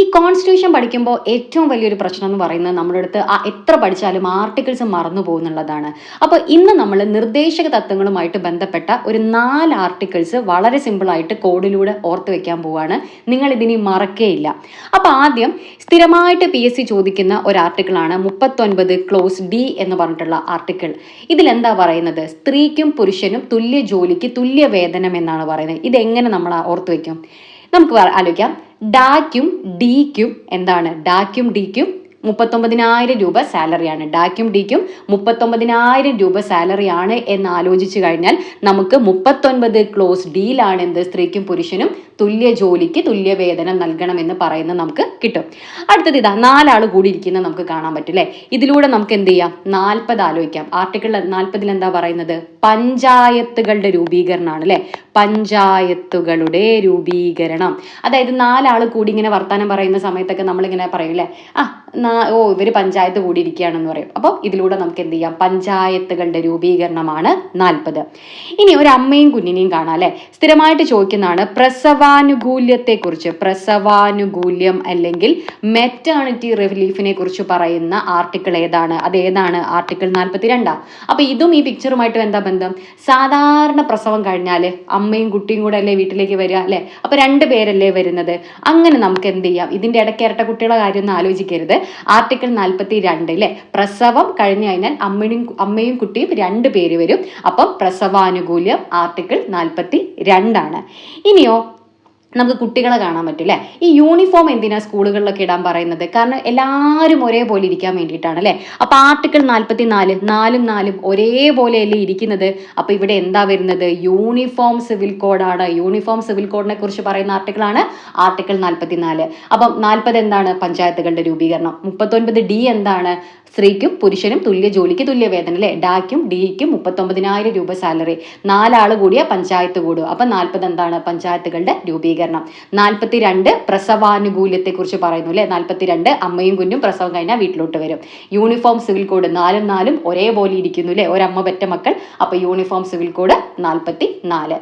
ഈ കോൺസ്റ്റിറ്റ്യൂഷൻ പഠിക്കുമ്പോൾ ഏറ്റവും വലിയൊരു പ്രശ്നം എന്ന് പറയുന്നത് നമ്മുടെ അടുത്ത് ആ എത്ര പഠിച്ചാലും ആർട്ടിക്കിൾസ് മറന്നു പോകുന്നുള്ളതാണ്. അപ്പോൾ ഇന്ന് നമ്മൾ നിർദ്ദേശക തത്വങ്ങളുമായിട്ട് ബന്ധപ്പെട്ട ഒരു നാല് ആർട്ടിക്കിൾസ് വളരെ സിമ്പിളായിട്ട് കോഡിലൂടെ ഓർത്ത് വെക്കാൻ പോവാണ്. നിങ്ങൾ ഇതിനി മറക്കേയില്ല. അപ്പോൾ ആദ്യം സ്ഥിരമായിട്ട് പി എസ് സി ചോദിക്കുന്ന ഒരു ആർട്ടിക്കിളാണ് മുപ്പത്തൊൻപത് ക്ലോസ് ഡി എന്ന് പറഞ്ഞിട്ടുള്ള ആർട്ടിക്കിൾ ഇതിലെന്താ പറയുന്നത്? സ്ത്രീക്കും പുരുഷനും തുല്യ ജോലിക്ക് തുല്യ വേതനം എന്നാണ് പറയുന്നത്. ഇതെങ്ങനെ നമ്മൾ ഓർത്ത് വെക്കും? നമുക്ക് ആലോചിക്കാം. ഡാക്കും ഡിക്കും എന്താണ്? ഡാക്കും ഡിക്കും മുപ്പത്തൊമ്പതിനായിരം രൂപ സാലറിയാണ്. ഡാക്കും ഡിക്കും മുപ്പത്തൊമ്പതിനായിരം രൂപ സാലറിയാണ് എന്ന് ആലോചിച്ച് കഴിഞ്ഞാൽ നമുക്ക് മുപ്പത്തൊൻപത് ക്ലോസ് ഡീലാണ് എന്ത് സ്ത്രീക്കും പുരുഷനും തുല്യ ജോലിക്ക് തുല്യ വേതനം നൽകണമെന്ന് പറയുന്നത് നമുക്ക് കിട്ടും. അടുത്തത് ഇതാ നാലാൾ കൂടി ഇരിക്കുന്നത് നമുക്ക് കാണാൻ പറ്റില്ലേ ഇതിലൂടെ നമുക്ക് എന്ത് ചെയ്യാം? നാൽപ്പത് ആലോചിക്കാം. ആർട്ടിക്കിൾ നാൽപ്പതിൽ എന്താ പറയുന്നത്? പഞ്ചായത്തുകളുടെ രൂപീകരണമാണ് അല്ലേ? പഞ്ചായത്തുകളുടെ രൂപീകരണം. അതായത് നാലാൾ കൂടി ഇങ്ങനെ വർത്തമാനം പറയുന്ന സമയത്തൊക്കെ നമ്മളിങ്ങനെ പറയൂലേ? ആ ഓ ഇവർ പഞ്ചായത്ത് കൂടി ഇരിക്കുകയാണെന്ന് പറയും. അപ്പോൾ ഇതിലൂടെ നമുക്ക് എന്ത് ചെയ്യാം? പഞ്ചായത്തുകളുടെ രൂപീകരണമാണ് നാൽപ്പത്. ഇനി ഒരു അമ്മയും കുഞ്ഞിനെയും കാണാം അല്ലെ? സ്ഥിരമായിട്ട് ചോദിക്കുന്നതാണ് പ്രസവാനുകൂല്യത്തെക്കുറിച്ച് പ്രസവാനുകൂല്യം അല്ലെങ്കിൽ മെറ്റേണിറ്റി റിലീഫിനെ കുറിച്ച് പറയുന്ന ആർട്ടിക്കിൾ ഏതാണ്? അത് ഏതാണ്? ആർട്ടിക്കിൾ നാൽപ്പത്തി രണ്ടാണ് അപ്പൊ ഇതും ഈ പിക്ചറുമായിട്ട് എന്താ ബന്ധം? സാധാരണ പ്രസവം കഴിഞ്ഞാൽ അമ്മയും കുട്ടിയും കൂടെ അല്ലേ വീട്ടിലേക്ക് വരിക അല്ലേ? അപ്പൊ രണ്ട് പേരല്ലേ വരുന്നത്. അങ്ങനെ നമുക്ക് എന്ത് ചെയ്യാം? ഇതിന്റെ ഇടയ്ക്ക് ഇരട്ട കുട്ടികളെ കാര്യം ഒന്നും ആലോചിക്കരുത്. ആർട്ടിക്കിൾ നാൽപ്പത്തി രണ്ട് അല്ലെ പ്രസവം കഴിഞ്ഞു കഴിഞ്ഞാൽ അമ്മയും അമ്മയും കുട്ടിയും രണ്ട് പേര് വരും. അപ്പം പ്രസവാനുകൂല്യം ആർട്ടിക്കിൾ നാൽപ്പത്തി രണ്ടാണ് ഇനിയോ നമുക്ക് കുട്ടികളെ കാണാൻ പറ്റും അല്ലേ ഈ യൂണിഫോം എന്തിനാണ് സ്കൂളുകളിലൊക്കെ ഇടാൻ പറയുന്നത്? കാരണം എല്ലാവരും ഒരേപോലെ ഇരിക്കാൻ വേണ്ടിയിട്ടാണ് അല്ലേ അപ്പോൾ ആർട്ടിക്കിൾ നാൽപ്പത്തി നാല് നാലും നാലും ഒരേപോലെയല്ലേ ഇരിക്കുന്നത്? അപ്പോൾ ഇവിടെ എന്താ വരുന്നത്? യൂണിഫോം സിവിൽ കോഡാണ് യൂണിഫോം സിവിൽ കോഡിനെ കുറിച്ച് പറയുന്ന ആർട്ടിക്കിളാണ് ആർട്ടിക്കിൾ നാൽപ്പത്തി നാല് അപ്പം നാൽപ്പത് എന്താണ് പഞ്ചായത്തുകളുടെ രൂപീകരണം? മുപ്പത്തൊൻപത് ഡി എന്താണ്? സ്ത്രീക്കും പുരുഷനും തുല്യ ജോലിക്ക് തുല്യ വേതനം അല്ലേ ഡാക്കും ഡിക്കും മുപ്പത്തൊമ്പതിനായിരം രൂപ സാലറി നാലാൾ കൂടിയ പഞ്ചായത്ത് കൂടും അപ്പം നാൽപ്പത് എന്താണ് പഞ്ചായത്തുകളുടെ രൂപീകരണം? നാൽപ്പത്തി രണ്ട് പ്രസവാനുകൂല്യത്തെ കുറിച്ച് പറയുന്നു അല്ലെ? നാൽപ്പത്തി രണ്ട് അമ്മയും കുഞ്ഞും പ്രസവം കഴിഞ്ഞാൽ വീട്ടിലോട്ട് വരും. യൂണിഫോം സിവിൽ കോഡ് നാലും നാലും ഒരേപോലെ ഇരിക്കുന്നു അല്ലെ? ഒരമ്മ പെറ്റ മക്കൾ. അപ്പൊ യൂണിഫോം സിവിൽ കോഡ് നാൽപ്പത്തി നാല്